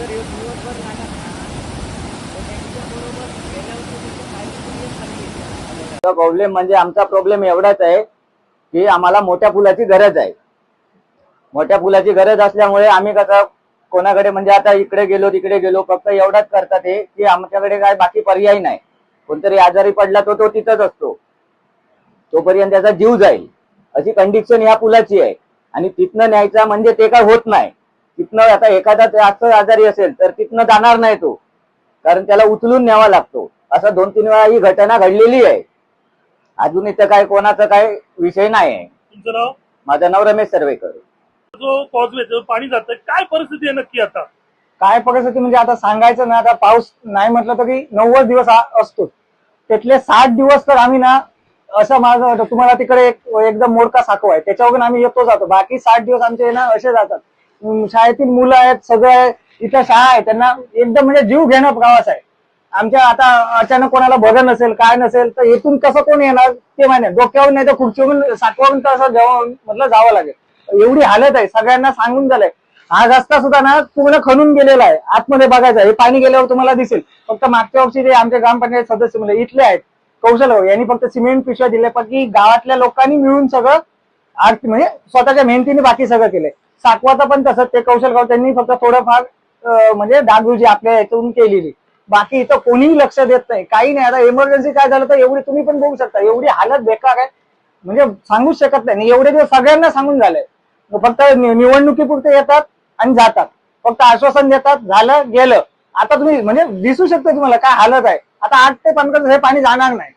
जर एक दिवसभर प्रॉब्लेम म्हणजे आमचा प्रॉब्लेम एवढाच आहे की आम्हाला मोठ्या पुलाची गरज आहे. मोठ्या पुलाची गरज असल्यामुळे आम्ही कसं कोणाकडे म्हणजे आता इकडे गेलो तिकडे गेलो फक्त एवढाच करतात हे की आमच्याकडे काय बाकी पर्याय नाही. कोणतरी आजारी पडला तो तो तिथंच असतो. तोपर्यंत त्याचा जीव जाईल. अशी कंडिशन ह्या पुलाची आहे. आणि तिथनं न्यायचा म्हणजे ते काय होत नाही. तिथनं आता एखादा जास्त आजारी असेल तर तिथनं जाणार नाही तो. कारण त्याला उचलून न्यावा लागतो. असं दोन तीन वेळा ही घटना घडलेली आहे. अजून इथं काय कोणाचा काय विषय नाही आहे तुमचं नाव? माझं नाव रमेश सर्वेकर. जो कॉजवे पाणी जातंय काय परिस्थिती आहे नक्की आता? काय परिस्थिती म्हणजे आता सांगायचं ना आता पाऊस नाही म्हटलं तरी नव्वद दिवस आ- असतो. त्यातले साठ दिवस तर आम्ही ना असं माझं वाटतं, तुम्हाला तिकडे एक एकदम मोडका साखो आहे. त्याच्यावरून आम्ही येतो जातो. बाकी साठ दिवस आमचे ना असे जातात. अं, शाळेतील मुलं आहेत सगळं आहे इथं शाळा आहे. त्यांना एकदम म्हणजे जीव घेणं प्रवास आहे. आमच्या आता अचानक कोणाला बरं नसेल काय नसेल तर इथून कसं कोण येणार ते माहिती नाही. नाही तर खुर्चीवरून साठवून तर असं जेवण म्हटलं जावं लागेल. एवढी हालत आहे. सगळ्यांना सांगून झालंय. हा रस्ता सुद्धा ना पूर्ण खणून गेलेला आहे. आतमध्ये बघायचा हे पाणी गेल्यावर तुम्हाला दिसेल. फक्त मागच्या वर्षी जे आमचे ग्रामपंचायत सदस्य म्हणजे इथले आहेत. कौशल भाऊ यांनी फक्त सिमेंट पिशव्या दिल्या पण की गावातल्या लोकांनी मिळून सगळं आर्थ म्हणजे स्वतःच्या मेहनतीने बाकी सगळं केलंय. साकवाचं पण तसंच ते कौशल भाऊ त्यांनी फक्त थोडंफार म्हणजे डागडुजी आपल्या याच्यातून केलेली. बाकी इथं कोणीही लक्ष देत नाही काही नाही. आता इमर्जन्सी काय झालं तर एवढी तुम्ही पण बघू शकता एवढी हालत बेकार आहे. म्हणजे सांगूच शकत नाही. एवढे दिवस सगळ्यांना सांगून झालंय. फक्त निवडणुकीपुरते येतात आणि जातात. फक्त आश्वासन देतात झालं गेलं. आता तुम्ही म्हणजे दिसू शकतं तुम्हाला काय हालत आहे. आता आठ ते पंधरा हे पाणी जाणार नाही.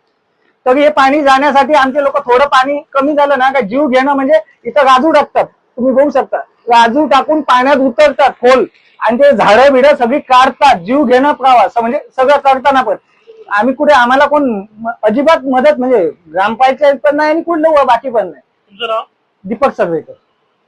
तरी हे पाणी जाण्यासाठी आमचे लोक थोडं पाणी कमी झालं ना का जीव घेणं म्हणजे इथं गाजू टाकतात. तुम्ही बघू शकता. राजू टाकून पाण्यात उतरतात खोल. आणि ते झाडं बिडं सगळी काढतात. जीव घेणं प्रवास म्हणजे सगळं करताना पण. आम्ही कुठे आम्हाला कोण अजिबात मदत म्हणजे ग्रामपंचायत पण नाही आणि कुठलं बाकी पण नाही. दीपक सर्वेकर